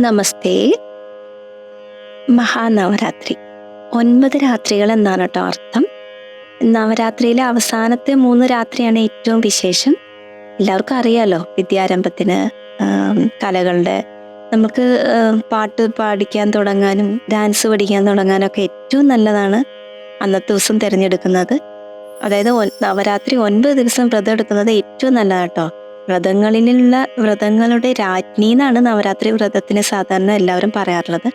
നമസ്തേ. മഹാനവരാത്രി. ഒൻപത് രാത്രികൾ എന്നാണ് കേട്ടോ അർത്ഥം. നവരാത്രിയിലെ അവസാനത്തെ മൂന്ന് രാത്രിയാണ് ഏറ്റവും വിശേഷം. എല്ലാവർക്കും അറിയാലോ വിദ്യാരംഭത്തിന് കലകളുടെ. നമുക്ക് പാട്ട് പാടിക്കാൻ തുടങ്ങാനും ഡാൻസ് പഠിക്കാൻ തുടങ്ങാനും ഒക്കെ ഏറ്റവും നല്ലതാണ് അന്നത്തെ ദിവസം തിരഞ്ഞെടുക്കുന്നത്. അതായത് നവരാത്രി ഒൻപത് ദിവസം വ്രതം എടുക്കുന്നത് ഏറ്റവും നല്ലതാട്ടോ വ്രതങ്ങളിലുള്ള വ്രതങ്ങളുടെ രാജ്ഞി എന്നാണ് നവരാത്രി വ്രതത്തിന് സാധാരണ എല്ലാവരും പറയാറുള്ളത്.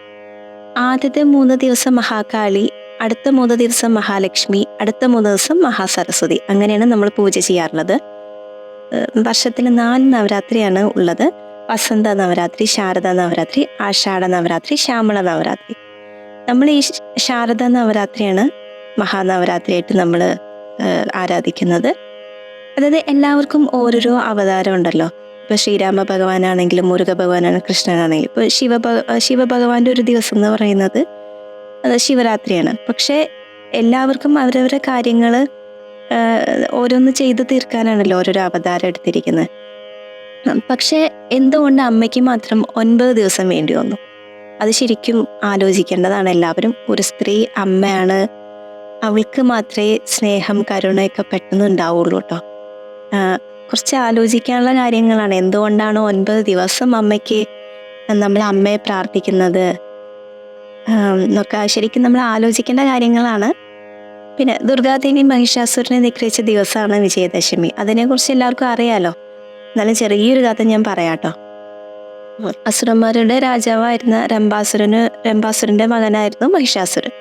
ആദ്യത്തെ മൂന്ന് ദിവസം മഹാകാളി അടുത്ത മൂന്ന് ദിവസം മഹാലക്ഷ്മി അടുത്ത മൂന്ന് ദിവസം മഹാസരസ്വതി അങ്ങനെയാണ് നമ്മൾ പൂജ ചെയ്യാറുള്ളത്. വർഷത്തിൽ നാല് നവരാത്രിയാണ് ഉള്ളത്. വസന്ത നവരാത്രി ശാരദ നവരാത്രി ആഷാഢ നവരാത്രി ശ്യാമള നവരാത്രി. നമ്മൾ ഈ ശാരദ നവരാത്രിയാണ് മഹാനവരാത്രിയായിട്ട് നമ്മൾ ആരാധിക്കുന്നത്. അതായത് എല്ലാവർക്കും ഓരോരോ അവതാരം ഉണ്ടല്ലോ ഇപ്പൊ ശ്രീരാമ ഭഗവാനാണെങ്കിലും മുരുക ഭഗവാനാണ് കൃഷ്ണനാണെങ്കിലും. ഇപ്പൊ ശിവ ശിവഭഗവാന്റെ ഒരു ദിവസം എന്ന് പറയുന്നത് അത് ശിവരാത്രിയാണ്. പക്ഷെ എല്ലാവർക്കും അവരവരുടെ കാര്യങ്ങൾ ഓരോന്ന് ചെയ്തു തീർക്കാനാണല്ലോ ഓരോരോ അവതാരം എടുത്തിരിക്കുന്നത് പക്ഷെ എന്തുകൊണ്ട് അമ്മയ്ക്ക് മാത്രം ഒൻപത് ദിവസം വേണ്ടി വന്നു? അത് ശരിക്കും ആലോചിക്കേണ്ടതാണ് എല്ലാവരും. ഒരു സ്ത്രീ അമ്മയാണ് അവൾക്ക് മാത്രമേ സ്നേഹം കരുണയൊക്കെ പെട്ടെന്ന് ഉണ്ടാവുള്ളൂ കേട്ടോ. കുറച്ച് ആലോചിക്കാനുള്ള കാര്യങ്ങളാണ്. എന്തുകൊണ്ടാണ് ഒൻപത് ദിവസം അമ്മയ്ക്ക് നമ്മൾ അമ്മയെ പ്രാർത്ഥിക്കുന്നത്? എന്നൊക്കെ ശരിക്കും നമ്മൾ ആലോചിക്കേണ്ട കാര്യങ്ങളാണ്. പിന്നെ ദുർഗാദേവി മഹിഷാസുരനെ നിഗ്രഹിച്ച ദിവസമാണ് വിജയദശമി. അതിനെക്കുറിച്ച് എല്ലാവർക്കും അറിയാലോ? എന്നാലും ചെറിയൊരു കഥ ഞാൻ പറയാട്ടോ. അസുരന്മാരുടെ രാജാവായിരുന്ന രംഭാസുരന് രംഭാസുരന്റെ മകനായിരുന്നു മഹിഷാസുരൻ.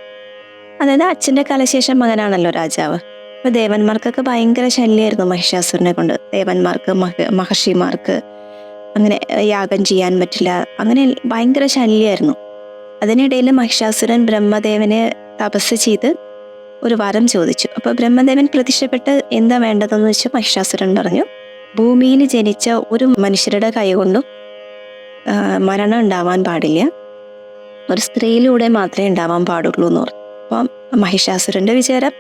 അതായത് അച്ഛന്റെ കലശേഷം മകനാണല്ലോ രാജാവ്. അപ്പൊ ദേവന്മാർക്കൊക്കെ ഭയങ്കര ശല്യമായിരുന്നു മഹിഷാസുരനെ കൊണ്ട്. ദേവന്മാർക്ക് മഹ മഹർഷിമാർക്ക് അങ്ങനെ യാഗം ചെയ്യാൻ പറ്റില്ല. അങ്ങനെ ഭയങ്കര ശല്യമായിരുന്നു അതിനിടയിൽ മഹിഷാസുരൻ ബ്രഹ്മദേവനെ തപസ് ചെയ്ത് ഒരു വരം ചോദിച്ചു. അപ്പൊ ബ്രഹ്മദേവൻ പ്രത്യക്ഷപ്പെട്ട് എന്താ വേണ്ടതെന്ന് വെച്ച് മഹിഷാസുരൻ പറഞ്ഞു ഭൂമിയിൽ ജനിച്ച ഒരു മനുഷ്യരുടെ കൈകൊണ്ടും മരണം ഉണ്ടാവാൻ പാടില്ല. ഒരു സ്ത്രീയിലൂടെ മാത്രമേ ഉണ്ടാവാൻ പാടുള്ളൂ എന്ന് പറഞ്ഞു. അപ്പം മഹിഷാസുരന്റെ വിചാരം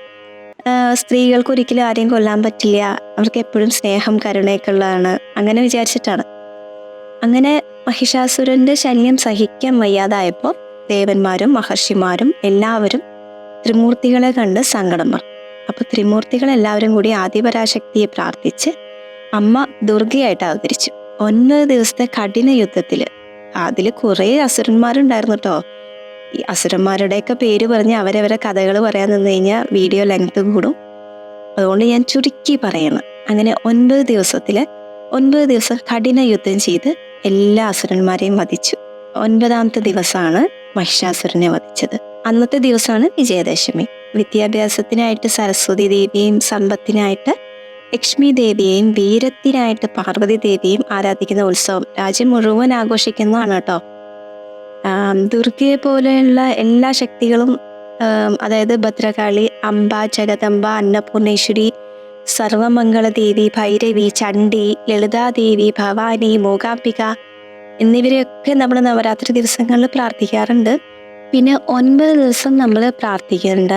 സ്ത്രീകൾക്ക് ഒരിക്കലും ആരെയും കൊല്ലാൻ പറ്റില്ല. അവർക്ക് എപ്പോഴും സ്നേഹം കരുണയൊക്കെ ഉള്ളതാണ്. അങ്ങനെ വിചാരിച്ചിട്ടാണ്. അങ്ങനെ മഹിഷാസുരന്റെ ശല്യം സഹിക്കാൻ വയ്യാതായപ്പോൾ ദേവന്മാരും മഹർഷിമാരും എല്ലാവരും ത്രിമൂർത്തികളെ കണ്ട് സങ്കടം പറഞ്ഞു. അപ്പൊ ത്രിമൂർത്തികൾ എല്ലാവരും കൂടി ആദിപരാശക്തിയെ പ്രാർത്ഥിച്ച് അമ്മ ദുർഗയായിട്ട് അവതരിച്ചു. ഒൻപത് ദിവസത്തെ കഠിന യുദ്ധത്തിൽ അതിൽ കുറേ അസുരന്മാരുണ്ടായിരുന്നു കേട്ടോ. ഈ അസുരന്മാരുടെയൊക്കെ പേര് പറഞ്ഞ് അവരവരെ കഥകൾ പറയാൻ നിന്ന് കഴിഞ്ഞാൽ വീഡിയോ ലെങ്ത് കൂടും. അതുകൊണ്ട് ഞാൻ ചുരുക്കി പറയണം. അങ്ങനെ ഒൻപത് ദിവസത്തിൽ ഒൻപത് ദിവസം കഠിന യുദ്ധം ചെയ്ത് എല്ലാ അസുരന്മാരെയും വധിച്ചു. ഒൻപതാമത്തെ ദിവസമാണ് മഹിഷാസുരനെ വധിച്ചത്. അന്നത്തെ ദിവസമാണ് വിജയദശമി. വിദ്യാഭ്യാസത്തിനായിട്ട് സരസ്വതി ദേവിയെയും സമ്പത്തിനായിട്ട് ലക്ഷ്മി ദേവിയെയും വീരത്തിനായിട്ട് പാർവതി ദേവിയെയും ആരാധിക്കുന്ന ഉത്സവം രാജ്യം മുഴുവൻ ആഘോഷിക്കുന്നതാണ് കേട്ടോ. ദുർഗയെ പോലെയുള്ള എല്ലാ ശക്തികളും അതായത് ഭദ്രകാളി അംബ ജഗദംബ അന്നപൂർണേശ്വരി സർവമംഗളദേവി ഭൈരവി ചണ്ഡി ലളിതാദേവി ഭവാനി മൂകാംബിക എന്നിവരെയൊക്കെ നമ്മൾ നവരാത്രി ദിവസങ്ങളിൽ പ്രാർത്ഥിക്കാറുണ്ട്. പിന്നെ ഒൻപത് ദിവസം നമ്മൾ പ്രാർത്ഥിക്കേണ്ട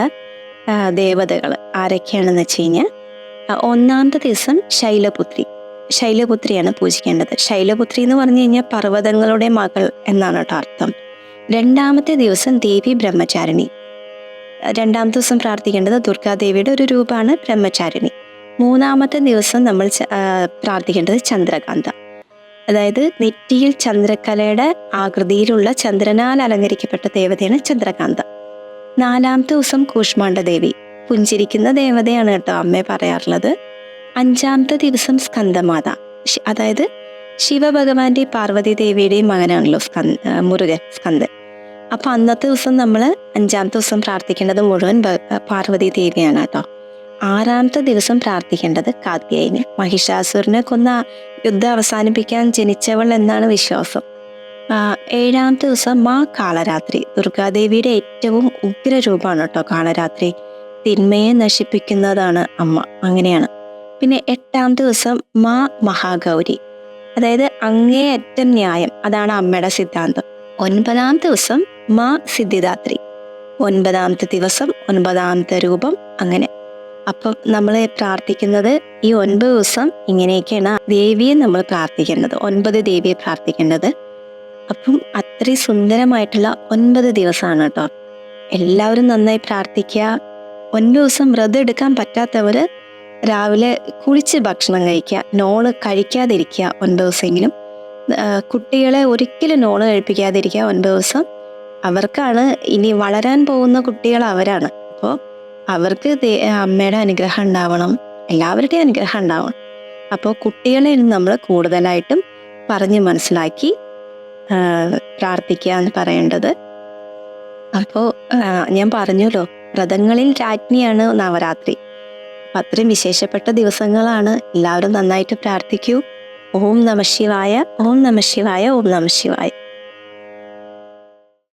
ദേവതകൾ ആരൊക്കെയാണെന്ന് വെച്ച് കഴിഞ്ഞാൽ ഒന്നാമത്തെ ദിവസം ശൈലപുത്രി. ശൈലപുത്രിയാണ് പൂജിക്കേണ്ടത്. ശൈലപുത്രി എന്ന് പറഞ്ഞു കഴിഞ്ഞാൽ പർവതങ്ങളുടെ മകൾ എന്നാണ് കേട്ടോ അർത്ഥം. രണ്ടാമത്തെ ദിവസം ദേവി ബ്രഹ്മചാരിണി. രണ്ടാമത്തെ ദിവസം പ്രാർത്ഥിക്കേണ്ടത് ദുർഗാദേവിയുടെ ഒരു രൂപമാണ് ബ്രഹ്മചാരിണി. മൂന്നാമത്തെ ദിവസം നമ്മൾ പ്രാർത്ഥിക്കേണ്ടത് ചന്ദ്രകാന്ത. അതായത് നെറ്റിയിൽ ചന്ദ്രക്കലയുടെ ആകൃതിയിലുള്ള ചന്ദ്രനാൽ അലങ്കരിക്കപ്പെട്ട ദേവതയാണ് ചന്ദ്രകാന്ത. നാലാമത്തെ ദിവസം കൂഷ്മാണ്ഡ ദേവി പുഞ്ചിരിക്കുന്ന ദേവതയാണ് കേട്ടോ അമ്മയെ പറയാറുള്ളത്. അഞ്ചാമത്തെ ദിവസം സ്കന്ദമാത. അതായത് ശിവഭഗവാന്റെ പാർവതി ദേവിയുടെയും മകനാണല്ലോ സ്കന്ദ മുരുകൻ സ്കന്ദൻ. അപ്പൊ അന്നത്തെ ദിവസം നമ്മൾ അഞ്ചാമത്തെ ദിവസം പ്രാർത്ഥിക്കേണ്ടത് മുഴുവൻ പാർവതി ദേവിയാണ് കേട്ടോ. ആറാമത്തെ ദിവസം പ്രാർത്ഥിക്കേണ്ടത് കാത്യായനി മഹിഷാസുരനെ കൊന്ന യുദ്ധം അവസാനിപ്പിക്കാൻ ജനിച്ചവൾ എന്നാണ് വിശ്വാസം. ഏഴാമത്തെ ദിവസം മാ കാളരാത്രി. ദുർഗാദേവിയുടെ ഏറ്റവും ഉഗ്രരൂപമാണ് കേട്ടോ കാളരാത്രി. തിന്മയെ നശിപ്പിക്കുന്നതാണ് അമ്മ. അങ്ങനെയാണ്. പിന്നെ എട്ടാം ദിവസം മാ മഹാഗൗരി. അതായത് അങ്ങേയറ്റം ന്യായം. അതാണ് അമ്മയുടെ സിദ്ധാന്തം. ഒൻപതാം ദിവസം മാ സിദ്ധിദാത്രി. ഒൻപതാമത്തെ ദിവസം ഒൻപതാമത്തെ രൂപം അങ്ങനെ. അപ്പം നമ്മൾ പ്രാർത്ഥിക്കുന്നത് ഈ ഒൻപത് ദിവസം ഇങ്ങനെയൊക്കെയാണ് ദേവിയെ നമ്മൾ പ്രാർത്ഥിക്കേണ്ടത് ഒൻപത് ദേവിയെ പ്രാർത്ഥിക്കേണ്ടത്. അപ്പം അത്രയും സുന്ദരമായിട്ടുള്ള ഒൻപത് ദിവസമാണ് കേട്ടോ. എല്ലാവരും നന്നായി പ്രാർത്ഥിക്കുക. ഒൻപത് ദിവസം വ്രതം എടുക്കാൻ പറ്റാത്തവർ രാവിലെ കുളിച്ച് ഭക്ഷണം കഴിക്കുക നോൾ കഴിക്കാതിരിക്കുക ഒൻപത് ദിവസമെങ്കിലും. കുട്ടികളെ ഒരിക്കലും നോൾ കഴിപ്പിക്കാതിരിക്കുക ഒൻപത് ദിവസം. അവർക്കാണ് ഇനി വളരാൻ പോകുന്ന കുട്ടികൾ അവരാണ്. അപ്പോൾ അവർക്ക് അമ്മയുടെ അനുഗ്രഹം ഉണ്ടാവണം എല്ലാവരുടെയും അനുഗ്രഹം ഉണ്ടാവണം. അപ്പോൾ കുട്ടികളെ നമ്മൾ കൂടുതലായിട്ടും പറഞ്ഞ് മനസ്സിലാക്കി പ്രാർത്ഥിക്കുക എന്ന് പറയേണ്ടത്. അപ്പോൾ ഞാൻ പറഞ്ഞല്ലോ വ്രതങ്ങളിൽ രാജ്ഞിയാണ് നവരാത്രി. അപ്പം അത്രയും വിശേഷപ്പെട്ട ദിവസങ്ങളാണ്. എല്ലാവരും നന്നായിട്ട് പ്രാർത്ഥിക്കൂ. ഓം നമ ശിവായ ഓം നമ ശിവായ ഓം നമ ശിവായ.